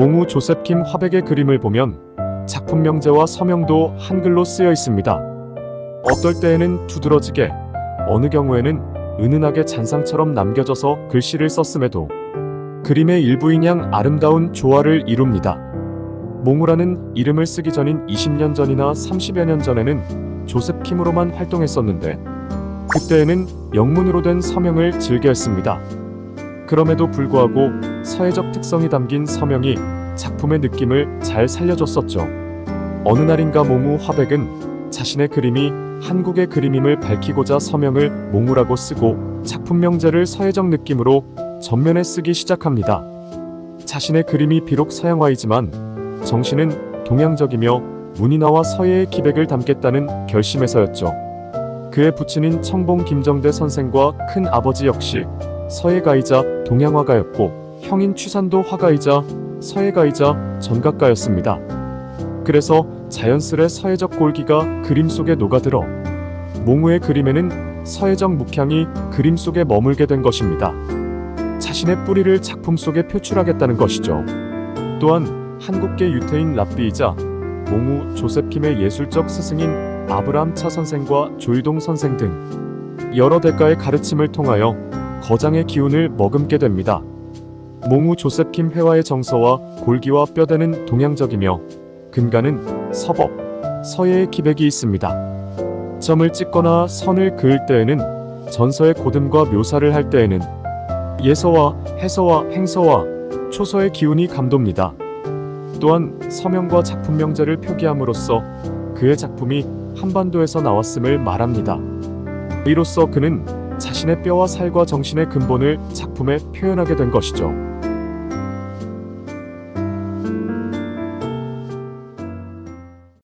몽우 조셉 킴 화백의 그림을 보면 작품 명제와 서명도 한글로 쓰여 있습니다. 어떨 때에는 두드러지게, 어느 경우에는 은은하게 잔상처럼 남겨져서 글씨를 썼음에도 그림의 일부인 양 아름다운 조화를 이룹니다. 몽우라는 이름을 쓰기 전인 20년 전이나 30여 년 전에는 조셉 킴으로만 활동했었는데 그때에는 영문으로 된 서명을 즐겨 했습니다. 그럼에도 불구하고 서예적 특성이 담긴 서명이 작품의 느낌을 잘 살려줬었죠. 어느 날인가 몽우 화백은 자신의 그림이 한국의 그림임을 밝히고자 서명을 몽우라고 쓰고 작품 명제를 서예적 느낌으로 전면에 쓰기 시작합니다. 자신의 그림이 비록 서양화이지만 정신은 동양적이며 문인화와 서예의 기백을 담겠다는 결심에서였죠. 그의 부친인 청봉 김정대 선생과 큰 아버지 역시 서예가이자 동양화가였고 형인 취산도 화가이자 서예가이자 전각가였습니다. 그래서 자연스레 서예적 골기가 그림 속에 녹아들어 몽우의 그림에는 서예적 묵향이 그림 속에 머물게 된 것입니다. 자신의 뿌리를 작품 속에 표출하겠다는 것이죠. 또한 한국계 유태인 랍비이자 몽우 조셉 킴의 예술적 스승인 아브라함 차 선생과 조유동 선생 등 여러 대가의 가르침을 통하여 거장의 기운을 머금게 됩니다. 몽우 조셉 킴 회화의 정서와 골기와 뼈대는 동양적이며 근간은 서법, 서예의 기백이 있습니다. 점을 찍거나 선을 그을 때에는 전서의 고듬과 묘사를 할 때에는 예서와 해서와 행서와 초서의 기운이 감돕니다. 또한 서명과 작품 명제를 표기함으로써 그의 작품이 한반도에서 나왔음을 말합니다. 이로써 그는 자신의 뼈와 살과 정신의 근본을 작품에 표현하게 된 것이죠.